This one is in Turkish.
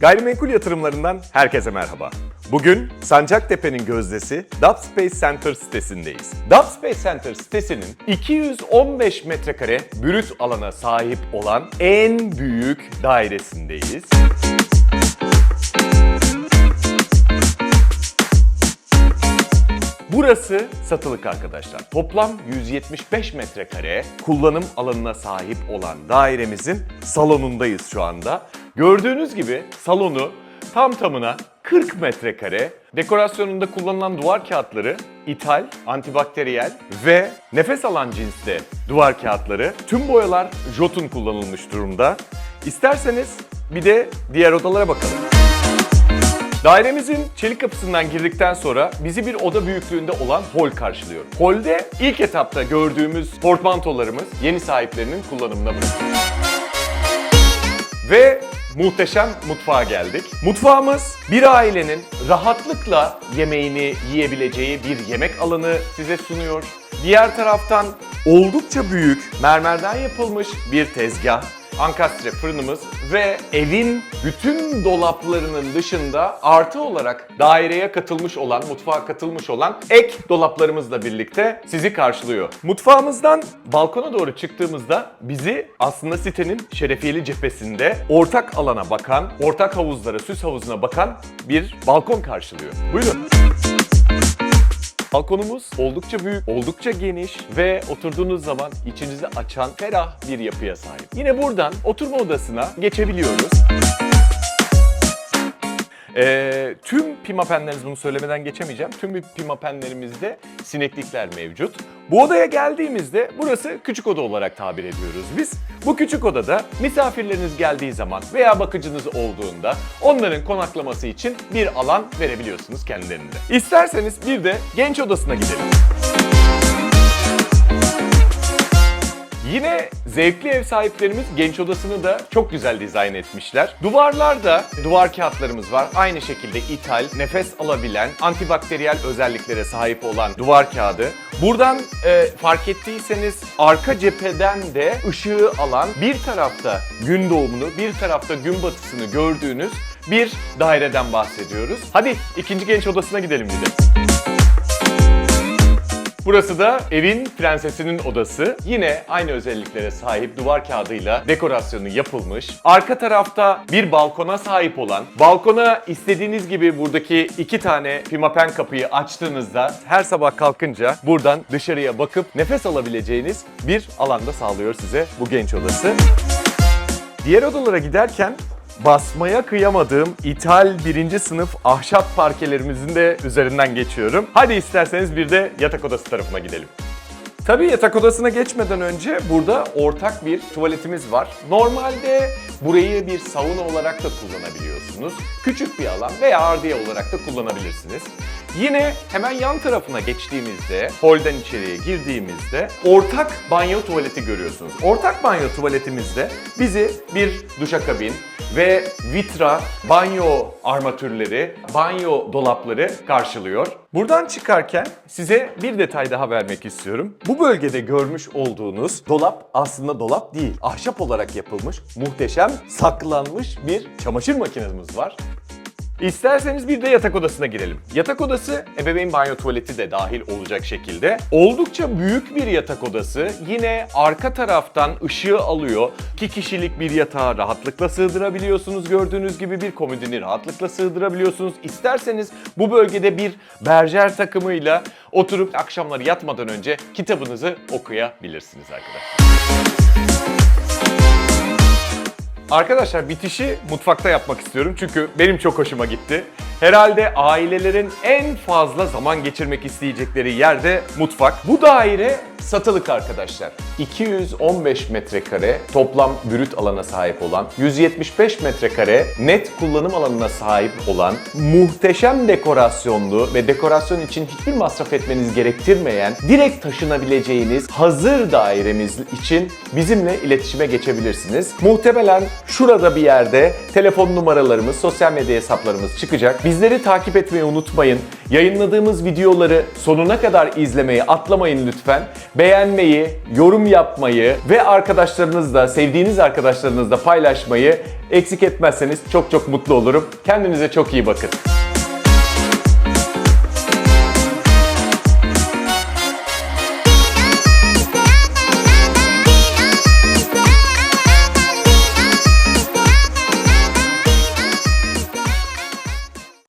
Gayrimenkul yatırımlarından herkese merhaba. Bugün Sancaktepe'nin gözdesi Dub Space Center sitesindeyiz. Dub Space Center sitesinin 215 metrekare brüt alana sahip olan en büyük dairesindeyiz. Burası satılık arkadaşlar. Toplam 175 metrekare kullanım alanına sahip olan dairemizin salonundayız şu anda. Gördüğünüz gibi salonu tam tamına 40 metrekare. Dekorasyonunda kullanılan duvar kağıtları ithal, antibakteriyel ve nefes alan cinste duvar kağıtları. Tüm boyalar Jotun kullanılmış durumda. İsterseniz bir de diğer odalara bakalım. Dairemizin çelik kapısından girdikten sonra bizi bir oda büyüklüğünde olan hol karşılıyor. Holde ilk etapta gördüğümüz portmantolarımız yeni sahiplerinin kullanımına bırakılıyor. Ve muhteşem mutfağa geldik. Mutfağımız bir ailenin rahatlıkla yemeğini yiyebileceği bir yemek alanı size sunuyor. Diğer taraftan oldukça büyük mermerden yapılmış bir tezgah, ankastre fırınımız ve evin bütün dolaplarının dışında artı olarak daireye katılmış olan, mutfağa katılmış olan ek dolaplarımızla birlikte sizi karşılıyor. Mutfağımızdan balkona doğru çıktığımızda bizi aslında sitenin şerefiyeli cephesinde ortak alana bakan, ortak havuzlara, süs havuzuna bakan bir balkon karşılıyor. Buyurun. Balkonumuz oldukça büyük, oldukça geniş ve oturduğunuz zaman içinizi açan ferah bir yapıya sahip. Yine buradan oturma odasına geçebiliyoruz. Ee, tüm pimapenlerimiz bunu söylemeden geçemeyeceğim. Tüm pimapenlerimizde sineklikler mevcut. Bu odaya geldiğimizde burası küçük oda olarak tabir ediyoruz biz. Bu küçük odada misafirleriniz geldiği zaman veya bakıcınız olduğunda onların konaklaması için bir alan verebiliyorsunuz kendilerinde. İsterseniz bir de genç odasına gidelim. Yine zevkli ev sahiplerimiz genç odasını da çok güzel dizayn etmişler. Duvarlarda duvar kağıtlarımız var. Aynı şekilde ithal, nefes alabilen, antibakteriyel özelliklere sahip olan duvar kağıdı. Buradan e, fark ettiyseniz arka cepheden de ışığı alan bir tarafta gün doğumunu, bir tarafta gün batısını gördüğünüz bir daireden bahsediyoruz. Hadi ikinci genç odasına gidelim bir de. Burası da evin prensesinin odası. Yine aynı özelliklere sahip duvar kağıdıyla dekorasyonu yapılmış. Arka tarafta bir balkona sahip olan, balkona istediğiniz gibi buradaki iki tane pimapen kapıyı açtığınızda her sabah kalkınca buradan dışarıya bakıp nefes alabileceğiniz bir alanda sağlıyor size bu genç odası. Diğer odalara giderken basmaya kıyamadığım ithal birinci sınıf ahşap parkelerimizin de üzerinden geçiyorum. Hadi isterseniz bir de yatak odası tarafına gidelim. Tabii yatak odasına geçmeden önce burada ortak bir tuvaletimiz var. Normalde burayı bir sauna olarak da kullanabiliyorsunuz. Küçük bir alan veya ardiye olarak da kullanabilirsiniz. Yine hemen yan tarafına geçtiğimizde, holden içeriye girdiğimizde ortak banyo tuvaleti görüyorsunuz. Ortak banyo tuvaletimizde bizi bir duşakabin ve vitra, banyo armatürleri, banyo dolapları karşılıyor. Buradan çıkarken size bir detay daha vermek istiyorum. Bu bölgede görmüş olduğunuz dolap aslında dolap değil. Ahşap olarak yapılmış, muhteşem saklanmış bir çamaşır makinemiz var. İsterseniz bir de yatak odasına girelim. Yatak odası ebeveyn banyo tuvaleti de dahil olacak şekilde. Oldukça büyük bir yatak odası. Yine arka taraftan ışığı alıyor. İki kişilik bir yatağa rahatlıkla sığdırabiliyorsunuz. Gördüğünüz gibi bir komodini rahatlıkla sığdırabiliyorsunuz. İsterseniz bu bölgede bir berjer takımıyla oturup akşamları yatmadan önce kitabınızı okuyabilirsiniz arkadaşlar. Arkadaşlar bitişi mutfakta yapmak istiyorum çünkü benim çok hoşuma gitti. Herhalde ailelerin en fazla zaman geçirmek isteyecekleri yerde mutfak. Bu daire satılık arkadaşlar. 215 metrekare toplam brüt alana sahip olan, 175 metrekare net kullanım alanına sahip olan, muhteşem dekorasyonlu ve dekorasyon için hiçbir masraf etmeniz gerektirmeyen, direkt taşınabileceğiniz hazır dairemiz için bizimle iletişime geçebilirsiniz. Muhtemelen şurada bir yerde telefon numaralarımız, sosyal medya hesaplarımız çıkacak. Bizleri takip etmeyi unutmayın. Yayınladığımız videoları sonuna kadar izlemeyi atlamayın lütfen. beğenmeyi, yorum yapmayı ve arkadaşlarınızla, sevdiğiniz arkadaşlarınızla paylaşmayı eksik etmezseniz çok çok mutlu olurum. Kendinize çok iyi bakın.